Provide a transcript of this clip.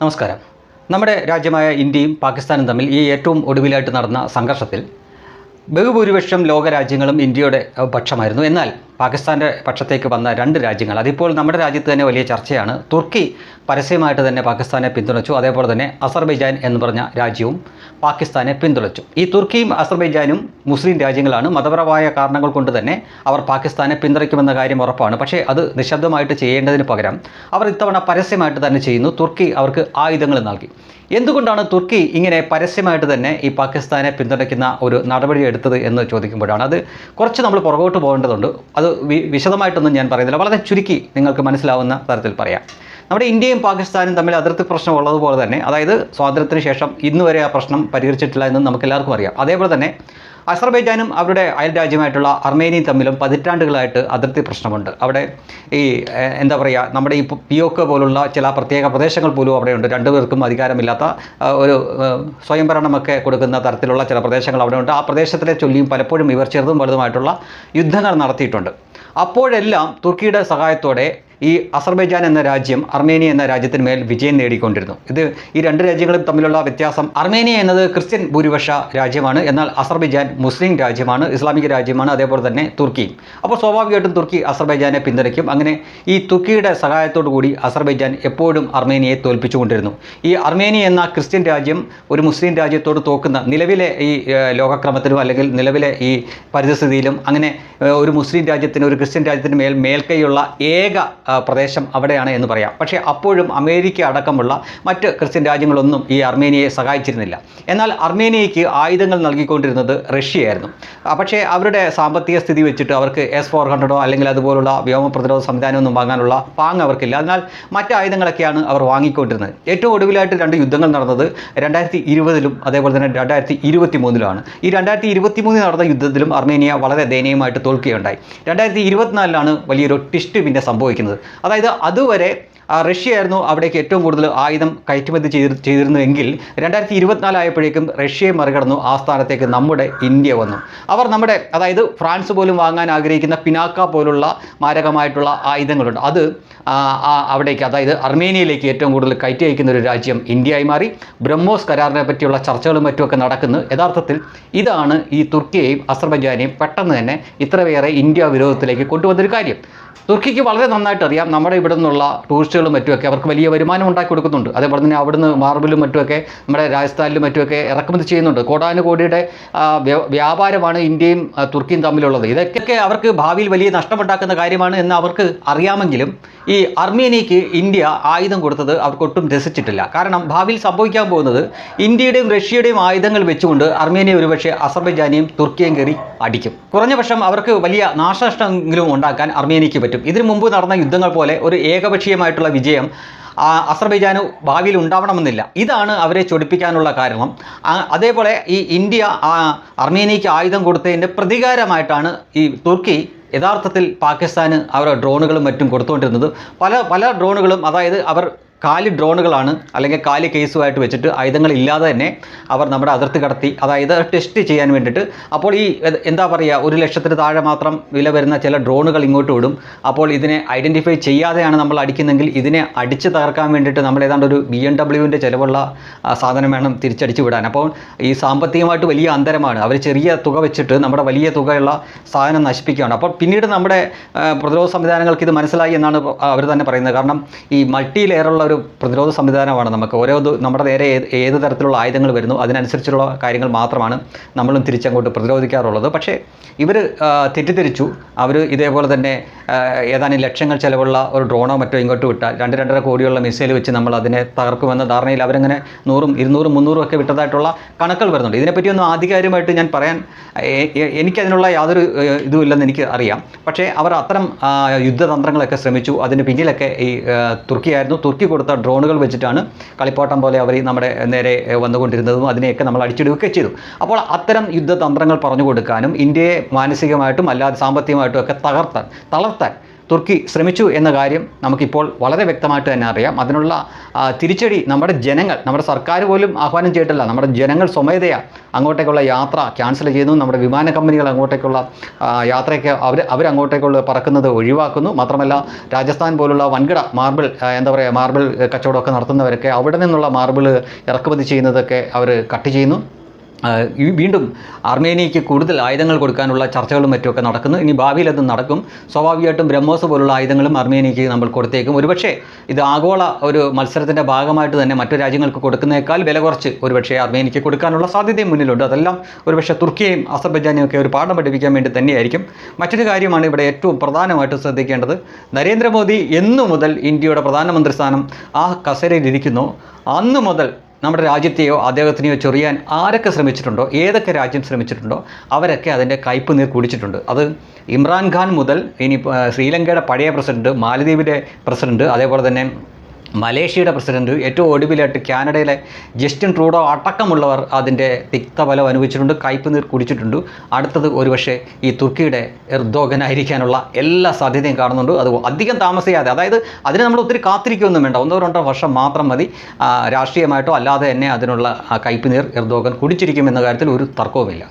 നമസ്കാരം. നമ്മുടെ രാജ്യമായ ഇന്ത്യയും പാകിസ്ഥാനും തമ്മിൽ ഈ ഏറ്റവും ഒടുവിലായിട്ട് നടന്ന സംഘർഷത്തിൽ ബഹുഭൂരിപക്ഷം ലോകരാജ്യങ്ങളും ഇന്ത്യയുടെ പക്ഷമായിരുന്നു. എന്നാൽ പാകിസ്ഥാന്റെ പക്ഷത്തേക്ക് വന്ന രണ്ട് രാജ്യങ്ങൾ. അതിപ്പോൾ നമ്മുടെ രാജ്യത്ത് തന്നെ വലിയ ചർച്ചയാണ്. തുർക്കി പരസ്യമായിട്ട് തന്നെ പാകിസ്ഥാനെ പിന്തുണച്ചു. അതേപോലെ തന്നെ അസർബൈജാൻ എന്ന് പറഞ്ഞ രാജ്യവും പാകിസ്ഥാനെ പിന്തുണച്ചു. ഈ തുർക്കിയും അസർബൈജാനും മുസ്ലിം രാജ്യങ്ങളാണ്. മതപരമായ കാരണങ്ങൾ കൊണ്ട് തന്നെ അവർ പാകിസ്ഥാനെ പിന്തുണയ്ക്കുമെന്ന കാര്യം ഉറപ്പാണ്. പക്ഷേ അത് നിശബ്ദമായിട്ട് ചെയ്യേണ്ടതിന് പകരം അവർ ഇത്തവണ പരസ്യമായിട്ട് തന്നെ ചെയ്യുന്നു. തുർക്കി അവർക്ക് ആയുധങ്ങൾ നൽകി. എന്തുകൊണ്ടാണ് തുർക്കി ഇങ്ങനെ പരസ്യമായിട്ട് തന്നെ ഈ പാകിസ്ഥാനെ പിന്തുണയ്ക്കുന്ന ഒരു നടപടി എടുത്തത് എന്ന് ചോദിക്കുമ്പോഴാണ്. അത് കുറച്ച് നമ്മൾ പുറകോട്ട് പോകേണ്ടതുണ്ട്. അത് വി വിശദമായിട്ടൊന്നും ഞാൻ പറയുന്നില്ല. വളരെ ചുരുക്കി നിങ്ങൾക്ക് മനസ്സിലാവുന്ന തരത്തിൽ പറയാം. നമ്മുടെ ഇന്ത്യയും പാകിസ്ഥാനും തമ്മിൽ അതിർത്തി പ്രശ്നം ഉള്ളതുപോലെ തന്നെ അതായത് സ്വാതന്ത്ര്യത്തിന് ശേഷം ഇന്ന് വരെ ആ പ്രശ്നം പരിഹരിച്ചിട്ടില്ല എന്ന് നമുക്കെല്ലാവർക്കും അറിയാം. അതേപോലെ തന്നെ അസർബൈജാനും അവരുടെ അയൽ രാജ്യമായിട്ടുള്ള അർമേനിയും തമ്മിലും പതിറ്റാണ്ടുകളായിട്ട് അതിർത്തി പ്രശ്നമുണ്ട്. അവിടെ ഈ എന്താ പറയുക നമ്മുടെ ഈ പിയോക്ക് പോലുള്ള ചില പ്രത്യേക പ്രദേശങ്ങൾ പോലും അവിടെയുണ്ട്. രണ്ടുപേർക്കും അധികാരമില്ലാത്ത ഒരു സ്വയംഭരണമൊക്കെ കൊടുക്കുന്ന തരത്തിലുള്ള ചില പ്രദേശങ്ങൾ അവിടെയുണ്ട്. ആ പ്രദേശത്തിലെ ചൊല്ലിയും പലപ്പോഴും ഇവർ ചെറുതും വലുതുമായിട്ടുള്ള യുദ്ധങ്ങൾ നടത്തിയിട്ടുണ്ട്. അപ്പോഴെല്ലാം തുർക്കിയുടെ സഹായത്തോടെ ഈ അസർബൈജാൻ എന്ന രാജ്യം അർമേനിയ എന്ന രാജ്യത്തിന് മേൽ വിജയം നേടിക്കൊണ്ടിരുന്നു. ഇത് ഈ രണ്ട് രാജ്യങ്ങളും തമ്മിലുള്ള വ്യത്യാസം അർമേനിയ എന്നത് ക്രിസ്ത്യൻ ഭൂരിപക്ഷ രാജ്യമാണ് എന്നാൽ അസർബൈജാൻ മുസ്ലിം രാജ്യമാണ് ഇസ്ലാമിക രാജ്യമാണ് അതേപോലെ തന്നെ തുർക്കിയും അപ്പോൾ സ്വാഭാവികമായിട്ടും തുർക്കി അസർബൈജാനെ പിന്തുണയ്ക്കും. അങ്ങനെ ഈ തുർക്കിയുടെ സഹായത്തോടു കൂടി അസർബൈജാൻ എപ്പോഴും അർമേനിയയെ തോൽപ്പിച്ചുകൊണ്ടിരുന്നു. ഈ അർമേനിയ എന്ന ക്രിസ്ത്യൻ രാജ്യം ഒരു മുസ്ലിം രാജ്യത്തോട് തോക്കുന്ന നിലവിലെ ഈ ലോകക്രമത്തിലും അല്ലെങ്കിൽ നിലവിലെ ഈ പരിസ്ഥിതിയിലും അങ്ങനെ ഒരു മുസ്ലിം രാജ്യത്തിന് ഒരു ക്രിസ്ത്യൻ രാജ്യത്തിന് മേൽ മേൽക്കൈയുള്ള ഏക പ്രദേശം അവിടെയാണ് എന്ന് പറയാം. പക്ഷേ അപ്പോഴും അമേരിക്ക അടക്കമുള്ള മറ്റ് ക്രിസ്ത്യൻ രാജ്യങ്ങളൊന്നും ഈ അർമേനിയയെ സഹായിച്ചിരുന്നില്ല. എന്നാൽ അർമേനിയയ്ക്ക് ആയുധങ്ങൾ നൽകിക്കൊണ്ടിരുന്നത് റഷ്യയായിരുന്നു. പക്ഷേ അവരുടെ സാമ്പത്തിക സ്ഥിതി വെച്ചിട്ട് അവർക്ക് എസ് ഫോർ ഹൺഡ്രഡോ അല്ലെങ്കിൽ അതുപോലുള്ള വ്യോമ പ്രതിരോധ സംവിധാനമൊന്നും വാങ്ങാനുള്ള പാങ് അവർക്കില്ല. അതിനാൽ മറ്റ് ആയുധങ്ങളൊക്കെയാണ് അവർ വാങ്ങിക്കൊണ്ടിരുന്നത്. ഏറ്റവും ഒടുവിലായിട്ട് രണ്ട് യുദ്ധങ്ങൾ നടന്നത് രണ്ടായിരത്തി ഇരുപതിലും അതേപോലെ തന്നെ രണ്ടായിരത്തി ഇരുപത്തി മൂന്നിലുമാണ് ഈ രണ്ടായിരത്തി ഇരുപത്തി മൂന്നിൽ നടന്ന യുദ്ധത്തിലും അർമേനിയ വളരെ ദയനീയമായിട്ട് തോൽക്കുകയുണ്ടായി. രണ്ടായിരത്തി ഇരുപത്തിനാലിലാണ് വലിയൊരു ടിസ്റ്റ് പിന്നെ സംഭവിക്കുന്നത്. അതായത് അതുവരെ റഷ്യയായിരുന്നു അവിടേക്ക് ഏറ്റവും കൂടുതൽ ആയുധം കയറ്റുമതി ചെയ്തി ചെയ്തിരുന്നുവെങ്കിൽ രണ്ടായിരത്തി ഇരുപത്തിനാലായപ്പോഴേക്കും റഷ്യയെ മറികടന്നു ആ സ്ഥാനത്തേക്ക് നമ്മുടെ ഇന്ത്യ വന്നു. അവർ നമ്മുടെ അതായത് ഫ്രാൻസ് പോലും വാങ്ങാൻ ആഗ്രഹിക്കുന്ന പിനാക്ക പോലുള്ള മാരകമായിട്ടുള്ള ആയുധങ്ങളുണ്ട്. അത് അവിടേക്ക് അതായത് അർമേനിയയിലേക്ക് ഏറ്റവും കൂടുതൽ കയറ്റി അയക്കുന്ന ഒരു രാജ്യം ഇന്ത്യയായി മാറി. ബ്രഹ്മോസ് കരാറിനെ പറ്റിയുള്ള ചർച്ചകളും മറ്റുമൊക്കെ നടക്കുന്നു. യഥാർത്ഥത്തിൽ ഇതാണ് ഈ തുർക്കിയെയും അസർബൈജാനെയും പെട്ടെന്ന് തന്നെ ഇത്രയേറെ ഇന്ത്യ വിരോധത്തിലേക്ക് കൊണ്ടുവന്നൊരു കാര്യം. തുർക്കിക്ക് വളരെ നന്നായിട്ട് അറിയാം. നമ്മുടെ ഇവിടെ നിന്നുള്ള ടൂറിസ്റ്റുകളും മറ്റുമൊക്കെ അവർക്ക് വലിയ വരുമാനം ഉണ്ടാക്കി കൊടുക്കുന്നുണ്ട്. അതേപോലെ തന്നെ അവിടുന്ന് മാർബിളും മറ്റുമൊക്കെ നമ്മുടെ രാജസ്ഥാനിലും മറ്റുമൊക്കെ ഇറക്കുമതി ചെയ്യുന്നുണ്ട്. കോടാനുകോടിയുടെ വ്യാപാരമാണ് ഇന്ത്യയും തുർക്കിയും തമ്മിലുള്ളത്. ഇതൊക്കെ അവർക്ക് ഭാവിയിൽ വലിയ നഷ്ടമുണ്ടാക്കുന്ന കാര്യമാണ് എന്ന് അവർക്ക് അറിയാമെങ്കിലും ഈ അർമേനിയക്ക് ഇന്ത്യ ആയുധം കൊടുത്തത് അവർക്കൊട്ടും രസിച്ചിട്ടില്ല. കാരണം ഭാവിയിൽ സംഭവിക്കാൻ പോകുന്നത് ഇന്ത്യയുടെയും റഷ്യയുടെയും ആയുധങ്ങൾ വെച്ചുകൊണ്ട് അർമേനിയ ഒരുപക്ഷെ അസർബൈജാനെയും തുർക്കിയും കയറി അടിക്കും. കുറഞ്ഞ പക്ഷം അവർക്ക് വലിയ നാശനഷ്ടമെങ്കിലും ഉണ്ടാക്കാൻ അർമേനിയക്ക് പറ്റും. ഇതിനു മുമ്പ് നടന്ന യുദ്ധങ്ങൾ പോലെ ഒരു ഏകപക്ഷീയമായിട്ടുള്ള വിജയം അസർബൈജാന് ഭാവിയിൽ ഉണ്ടാവണമെന്നില്ല. ഇതാണ് അവരെ ചൊടിപ്പിക്കാനുള്ള കാരണം. അതേപോലെ ഈ ഇന്ത്യ അർമേനിയയ്ക്ക് ആയുധം കൊടുത്തതിന്റെ പ്രതികാരമായിട്ടാണ് ഈ തുർക്കി യഥാർത്ഥത്തിൽ പാകിസ്ഥാന് അവരുടെ ഡ്രോണുകളും മറ്റും കൊടുത്തുകൊണ്ടിരുന്നത് പല പല ഡ്രോണുകളും അതായത് അവർ കാലി ഡ്രോണുകളാണ് അല്ലെങ്കിൽ കാലി കേസുമായിട്ട് വെച്ചിട്ട് ആയുധങ്ങളില്ലാതെ തന്നെ അവർ നമ്മുടെ അതിർത്തി കടത്തി അതായത് ടെസ്റ്റ് ചെയ്യാൻ വേണ്ടിയിട്ട്. അപ്പോൾ ഈ എന്താ പറയുക ഒരു ലക്ഷത്തിന് താഴെ മാത്രം വില വരുന്ന ചില ഡ്രോണുകൾ ഇങ്ങോട്ട് വിടും. അപ്പോൾ ഇതിനെ ഐഡന്റിഫൈ ചെയ്യാതെയാണ് നമ്മൾ അടിക്കുന്നെങ്കിൽ ഇതിനെ അടിച്ച് തകർക്കാൻ വേണ്ടിയിട്ട് നമ്മൾ ഏതാണ്ട് ഒരു ബി എം ഡബ്ല്യുവിന്റെ ചിലവുള്ള സാധനം വേണം തിരിച്ചടിച്ച് വിടാൻ. അപ്പോൾ ഈ സാമ്പത്തികമായിട്ട് വലിയ അന്തരമാണ്. അവർ ചെറിയ തുക വെച്ചിട്ട് നമ്മുടെ വലിയ തുകയുള്ള സാധനം നശിപ്പിക്കുകയാണ്. അപ്പോൾ പിന്നീട് നമ്മുടെ പ്രതിരോധ സംവിധാനങ്ങൾക്ക് ഇത് മനസ്സിലായി എന്നാണ് അവർ തന്നെ പറയുന്നത്. കാരണം ഈ മൾട്ടി ലെയറുള്ള ഒരു പ്രതിരോധ സംവിധാനമാണ് നമുക്ക്. ഓരോ നമ്മുടെ നേരെ ഏത് തരത്തിലുള്ള ആയുധങ്ങൾ വരുന്നു അതിനനുസരിച്ചുള്ള കാര്യങ്ങൾ മാത്രമാണ് നമ്മളും തിരിച്ചങ്ങോട്ട് പ്രതിരോധിക്കാറുള്ളത്. പക്ഷേ ഇവർ തെറ്റിദ്ധരിച്ചു. അവർ ഇതേപോലെ തന്നെ ഏതാനും ലക്ഷങ്ങൾ ചിലവുള്ള ഒരു ഡ്രോണോ മറ്റോ ഇങ്ങോട്ട് വിട്ടാൽ രണ്ട് രണ്ടര കോടിയുള്ള മിസൈൽ വെച്ച് നമ്മൾ അതിനെ തകർക്കുമെന്ന ധാരണയിൽ അവരങ്ങനെ നൂറും ഇരുന്നൂറും മുന്നൂറും ഒക്കെ വിട്ടതായിട്ടുള്ള കണക്കുകൾ വരുന്നുണ്ട്. ഇതിനെപ്പറ്റിയൊന്നും ആധികാരികമായിട്ട് ഞാൻ പറയാൻ എനിക്കതിനുള്ള യാതൊരു ഇതുമില്ലെന്ന് എനിക്ക് അറിയാം. പക്ഷേ അവർ അത്തരം യുദ്ധതന്ത്രങ്ങളൊക്കെ ശ്രമിച്ചു. അതിന് പിന്നിലൊക്കെ ഈ തുർക്കിയായിരുന്നു. തുർക്കി കൊടുത്ത ഡ്രോണുകൾ വെച്ചിട്ടാണ് കളിപ്പാട്ടം പോലെ അവർ നമ്മുടെ നേരെ വന്നുകൊണ്ടിരുന്നതും അതിനെയൊക്കെ നമ്മൾ അടിച്ചിടുകയൊക്കെ ചെയ്തു. അപ്പോൾ അത്തരം യുദ്ധതന്ത്രങ്ങൾ പറഞ്ഞു കൊടുക്കാനും ഇന്ത്യയെ മാനസികമായിട്ടും അല്ലാതെ സാമ്പത്തികമായിട്ടും ഒക്കെ തകർത്താൻ തളർത്താൻ തുർക്കി ശ്രമിച്ചു എന്ന കാര്യം നമുക്കിപ്പോൾ വളരെ വ്യക്തമായിട്ട് തന്നെ അറിയാം. അതിനുള്ള തിരിച്ചടി നമ്മുടെ ജനങ്ങൾ നമ്മുടെ സർക്കാർ പോലും ആഹ്വാനം ചെയ്തിട്ടില്ല. നമ്മുടെ ജനങ്ങൾ സ്വമേധയാ അങ്ങോട്ടേക്കുള്ള യാത്ര ക്യാൻസൽ ചെയ്യുന്നു. നമ്മുടെ വിമാന കമ്പനികൾ അങ്ങോട്ടേക്കുള്ള യാത്രയ്ക്ക് അവർ അവരങ്ങോട്ടേക്കുള്ള പറക്കുന്നത് ഒഴിവാക്കുന്നു. മാത്രമല്ല രാജസ്ഥാൻ പോലുള്ള വൻകിട മാർബിൾ എന്താ പറയുക മാർബിൾ കച്ചവടമൊക്കെ നടത്തുന്നവരൊക്കെ അവിടെ നിന്നുള്ള മാർബിൾ ഇറക്കുമതി ചെയ്യുന്നതൊക്കെ അവർ കട്ട് ചെയ്യുന്നു. വീണ്ടും അർമേനിയയ്ക്ക് കൂടുതൽ ആയുധങ്ങൾ കൊടുക്കാനുള്ള ചർച്ചകളും മറ്റുമൊക്കെ നടക്കുന്നു. ഇനി ഭാവിയിൽ അത് നടക്കും. സ്വാഭാവികമായിട്ടും ബ്രഹ്മോസ് പോലുള്ള ആയുധങ്ങളും അർമേനിയയ്ക്ക് നമ്മൾ കൊടുത്തേക്കും. ഒരുപക്ഷേ ഇത് ആഗോള ഒരു മത്സരത്തിന്റെ ഭാഗമായിട്ട് തന്നെ മറ്റു രാജ്യങ്ങൾക്ക് കൊടുക്കുന്നേക്കാൾ വില കുറച്ച് ഒരുപക്ഷേ അർമേനിയയ്ക്ക് കൊടുക്കാനുള്ള സാധ്യതയും മുന്നിലുണ്ട്. അതെല്ലാം ഒരുപക്ഷെ തുർക്കിയെയും അസർബൈജാനെയും ഒക്കെ ഒരു പാഠം പഠിപ്പിക്കാൻ വേണ്ടി തന്നെയായിരിക്കും. മറ്റൊരു കാര്യമാണ് ഇവിടെ ഏറ്റവും പ്രധാനമായിട്ട് ശ്രദ്ധിക്കേണ്ടത്. നരേന്ദ്രമോദി എന്നു മുതൽ ഇന്ത്യയുടെ പ്രധാനമന്ത്രി സ്ഥാനം ആ കസേരയിലിരിക്കുന്നു അന്നു മുതൽ നമ്മുടെ രാജ്യത്തെയോ അദ്ദേഹത്തിനെയോ ചൊറിയാൻ ആരൊക്കെ ശ്രമിച്ചിട്ടുണ്ടോ ഏതൊക്കെ രാജ്യം ശ്രമിച്ചിട്ടുണ്ടോ അവരൊക്കെ അതിന്റെ കയ്പ് നീർ കുടിച്ചിട്ടുണ്ട്. അത് ഇമ്രാൻഖാൻ മുതൽ ഇനി ശ്രീലങ്കയുടെ പഴയ പ്രസിഡന്റ് മാലദ്വീപിലെ പ്രസിഡന്റ് അതേപോലെ തന്നെ മലേഷ്യയുടെ പ്രസിഡന്റ് ഏറ്റവും ഒടുവിലായിട്ട് കാനഡയിലെ ജസ്റ്റിൻ ട്രൂഡോ അടക്കമുള്ളവർ അതിന്റെ തിക്തബലം അനുഭവിച്ചിട്ടുണ്ട് കയ്പ് നീർ കുടിച്ചിട്ടുണ്ട്. അടുത്തത് ഒരുപക്ഷെ ഈ തുർക്കിയുടെ എർദോഗനായിരിക്കാനുള്ള എല്ലാ സാധ്യതയും കാണുന്നുണ്ട്. അത് അധികം താമസിയാതെ അതായത് അതിന് നമ്മൾ ഒത്തിരി കാത്തിരിക്കുകയൊന്നും വേണ്ട. ഒന്നോ രണ്ടോ വർഷം മാത്രം മതി. രാഷ്ട്രീയമായിട്ടോ അല്ലാതെ തന്നെ അതിനുള്ള കയ്പ് നീർ എർദോഗൻ കുടിച്ചിരിക്കുമെന്ന കാര്യത്തിൽ ഒരു തർക്കവുമില്ല.